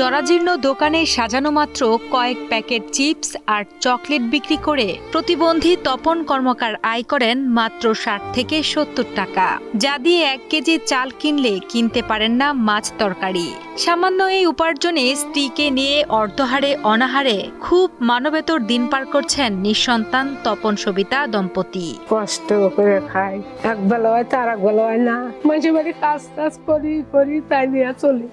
জরাজীর্ণ দোকানে সাজানো মাত্র কয়েক প্যাকেট চিপস আর চকলেট বিক্রি করে প্রতিবন্ধী তপন কর্মকার আয় করেন মাত্র ষাট থেকে সত্তর টাকা। যা দিয়ে এক কেজি চাল কিনলে কিনতে পারেন না মাছ তরকারি। সামান্য এই উপার্জনে স্ত্রীকে নিয়ে অর্ধহারে অনাহারে খুব মানবেতর দিন পার করছেন নিঃসন্তান তপন সবিতা দম্পতি। কষ্ট করে খাই এক বেলা হয় তো আর এক বেলা হয় না। মাঝে বাড়ি কাজ টাজ করি করি, তাই নিয়ে চলি।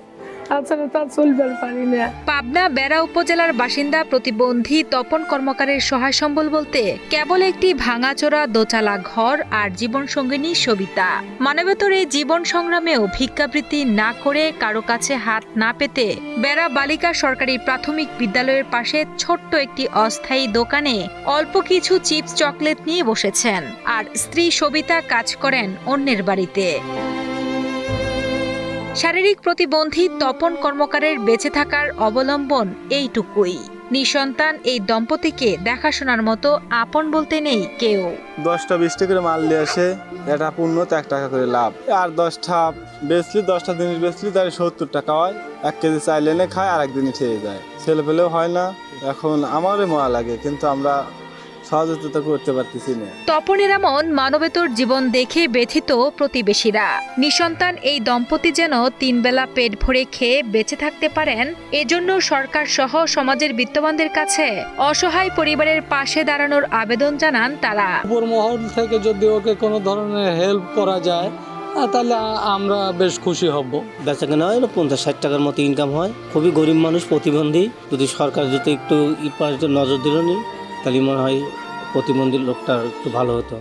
তাছাড়া তা চলবার পারি না। পাবনা, বেড়া উপজেলার বাসিন্দা প্রতিবন্ধী তপন কর্মকারের সহায় সম্বল বলতে কেবল একটি ভাঙাচোরা দোচালা ঘর আর জীবন সঙ্গিনী সবিতা। মানবেতর এই জীবন সংগ্রামেও ভিক্ষাবৃত্তি না করে কারও কাছে হাত না পেতে বেড়া বালিকা সরকারি প্রাথমিক বিদ্যালয়ের পাশে ছোট্ট একটি অস্থায়ী দোকানে অল্প কিছু চিপস চকলেট নিয়ে বসেছেন। আর স্ত্রী সবিতা কাজ করেন অন্যের বাড়িতে। শারীরিক প্রতিবন্ধী তপন কর্মকারের বেঁচে থাকার অবলম্বন এইটুকুই। নিঃসন্তান এই দম্পতিকে দেখাশোনার মতো আপন বলতে নেই কেউ। দশটা বিশটা করে মাল নিয়ে আসে এটা পূর্ণ এক টাকা করে লাভ। আর দশটা বেচলি, দশটা জিনিস বেচলি, তার সত্তর টাকা হয়। এক কেজি চাইলে এনে খায় আর একদিনই খেয়ে যায়। ছেলে পেলেও হয় না। এখন আমারও ময়া লাগে, কিন্তু আমরা সহযোগিতা করতে পারতেছি না। তপনের এমন মানবেতর জীবন দেখে ব্যথিত প্রতিবেশীরা। নিঃসন্তান এই দম্পতি যেন তিনবেলা পেট ভরে খেয়ে বেঁচে থাকতে পারেন এজন্য সরকার সহ সমাজের বিত্তবানদের কাছে অসহায় পরিবারের পাশে দাঁড়ানোর আবেদন জানান তারা। উপর মহল থেকে যদি ওকে কোনো ধরনের হেল্প করা যায় তাহলে আমরা বেশ খুশি হব। বেচা কেনা হয় পঞ্চাশ ষাট টাকার মতো ইনকাম হয়। খুবই গরিব মানুষ প্রতিবন্ধী। যদি সরকার যদি একটু নজর দিল নি তাহলে মনে হয় প্রতিবন্ধী লোকটা একটু ভালো হতো।